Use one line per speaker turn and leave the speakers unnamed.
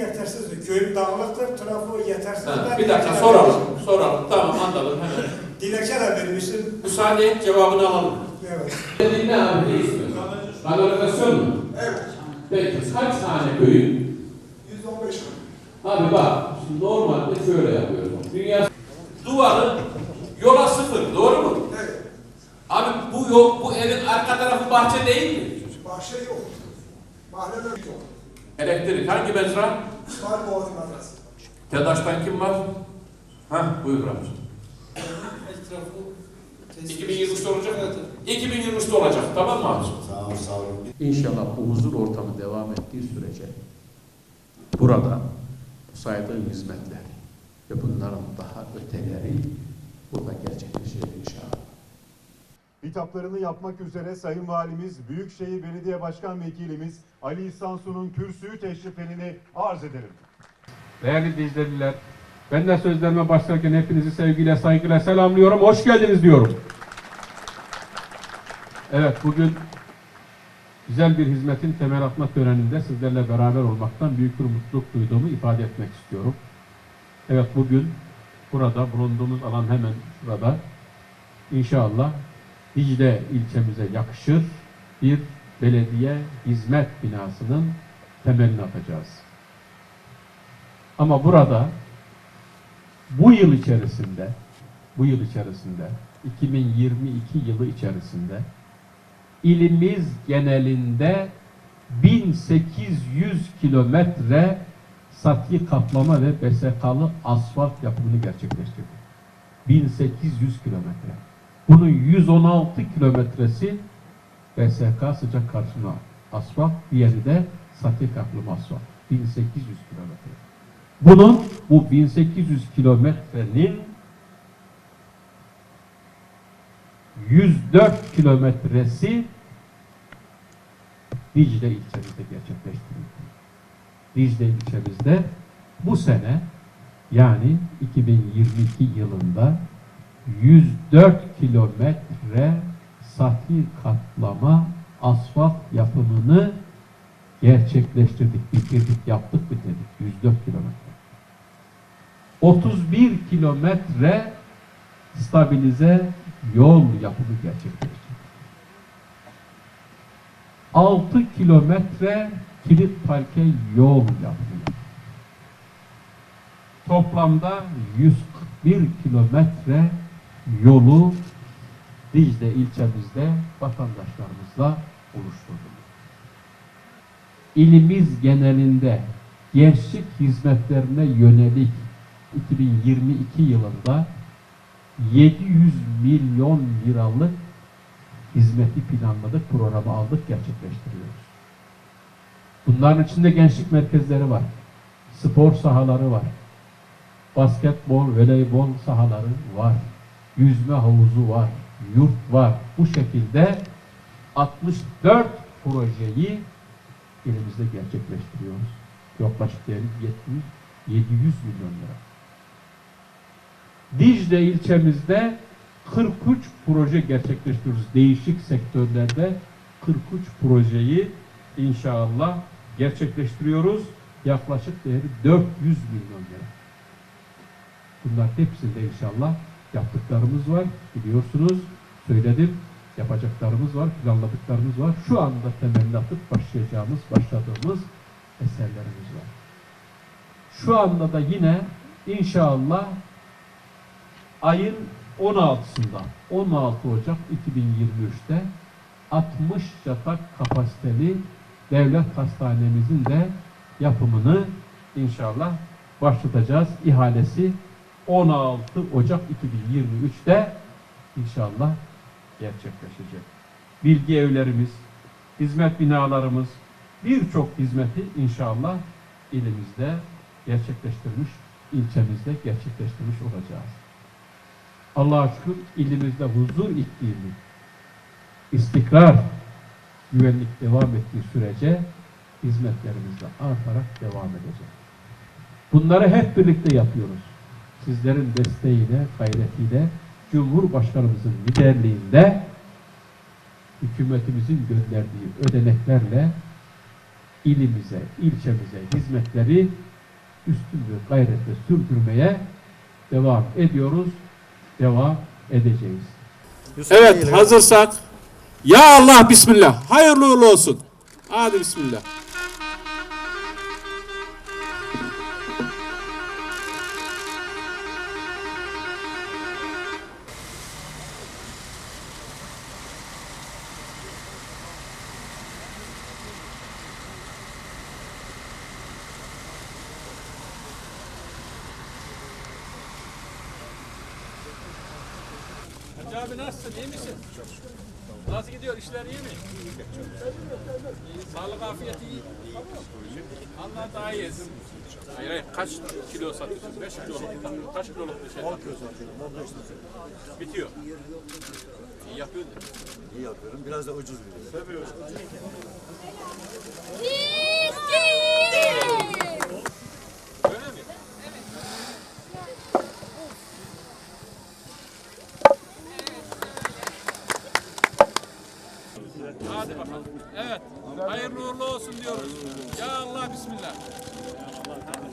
yetersizdir. Köyün dağınıktır, trafo yetersiz.
Ha, bir dakika soralım.
vermişim.
Soralım. Tamam anladım hemen.
Dilekçe de vermişim.
Müsaade et cevabını alalım.
Evet.
Dediğin ne abi? Ne istiyorsun? Kanalizasyon mu?
Evet.
Peki kaç tane köyün?
115
Abi bak, şimdi normalde şöyle yapıyoruz. Dünya duvarı yola sıfır, doğru mu?
Evet.
Abi bu yol, bu evin arka tarafı bahçe değil mi?
Bahçe yok. Mahalleler yok.
Elektrik hangi mezra?
Var boğazın adresi.
TEDAŞ'tan kim var? Hah, buyur abi. 2023'te olacak mı? 2023'te olacak, tamam mı abi?
Sağ ol, sağ olun.
İnşallah bu huzur ortamı devam ettiği sürece burada bu saydığım hizmetler ve bunların daha öteleri burada gerçekleşecek inşallah.
Hitaplarını yapmak üzere Sayın Valimiz, Büyükşehir Belediye Başkan Vekilimiz Ali İhsan Su'nun kürsüyü teşriflerini arz ederim.
Değerli Dicleliler, ben de sözlerime başlarken hepinizi sevgiyle, saygıyla selamlıyorum. Hoş geldiniz diyorum. Evet, bugün güzel bir hizmetin temel atma töreninde sizlerle beraber olmaktan büyük bir mutluluk duyduğumu ifade etmek istiyorum. Evet, bugün burada bulunduğumuz alan hemen şurada. İnşallah Dicle ilçemize yakışır bir belediye hizmet binasının temelini atacağız. Ama burada bu yıl içerisinde bu yıl içerisinde 2022 yılı içerisinde ilimiz genelinde 1800 kilometre sati kaplama ve BSK'lı asfalt yapımını gerçekleştirdik. 1800 kilometre. Bunun 116 kilometresi BSK sıcak karşıma asfalt, diğeri de sati kaplama asfalt. 1800 kilometre. Bunun bu 1800 kilometrenin 104 kilometresi Dicle ilçemizde gerçekleştirildi. Dicle ilçemizde bu sene yani 2022 yılında 104 kilometre sati kaplama asfalt yapımını gerçekleştirdik, bitirdik, yaptık, bitirdik. 104 kilometre. 31 kilometre stabilize yol yapımı gerçekleştirdik. 6 kilometre kilit parke yol yapımı. Toplamda 141 kilometre yolu Dicle ilçemizde vatandaşlarımızla oluşturduk ilimiz genelinde gençlik hizmetlerine yönelik 2022 yılında 700 milyon liralık hizmeti planladık, programı aldık, gerçekleştiriyoruz. Bunların içinde gençlik merkezleri var, spor sahaları var, basketbol, voleybol sahaları var, yüzme havuzu var, yurt var. Bu şekilde 64 projeyi elimizde gerçekleştiriyoruz. Yaklaşık değeri 70, 700 milyon lira. Dicle ilçemizde 43 proje gerçekleştiriyoruz. Değişik sektörlerde 43 projeyi inşallah gerçekleştiriyoruz. Yaklaşık değeri 400 milyon lira. Bunlar hepsinde inşallah yaptıklarımız var. Biliyorsunuz, söyledim yapacaklarımız var, planladıklarımız var. Şu anda temelini atıp başlayacağımız, başladığımız eserlerimiz var. Şu anda da yine inşallah ayın 16'sında 16 Ocak 2023'te 60 yatak kapasiteli devlet hastanemizin de yapımını inşallah başlatacağız. İhalesi 16 Ocak 2023'te inşallah gerçekleşecek. Bilgi evlerimiz, hizmet binalarımız, birçok hizmeti inşallah ilimizde gerçekleştirmiş, ilçemizde gerçekleştirmiş olacağız. Allah'a şükür ilimizde huzur iklimi, istikrar, güvenlik devam ettiği sürece hizmetlerimiz de artarak devam edecek. Bunları hep birlikte yapıyoruz. Sizlerin desteğiyle, gayretiyle, Cumhurbaşkanımızın liderliğinde hükümetimizin gönderdiği ödeneklerle ilimize, ilçemize hizmetleri
üstün bir gayretle sürdürmeye devam ediyoruz, devam edeceğiz.
Evet hazırsak. Ya Allah bismillah. Hayırlı uğurlu olsun. Hadi bismillah.
Hacı abi nasılsın? İyi misin? Nasıl gidiyor? İşler iyi mi? İyi. Sağlık, afiyet iyi. Allah daha iyi etsin. Hayır hayır. Kaç kilo satıyorsun? 5 kilo. Kaç kiloluk bir şey? 10 kilo satıyorum. Bitiyor. İyi yapıyorsun.
İyi yapıyorum. Biraz da ucuz veriyorum.
Öyle mi? Hadi bakalım. Evet. Hayırlı uğurlu olsun diyoruz. Ya Allah bismillah. Hadi bakalım.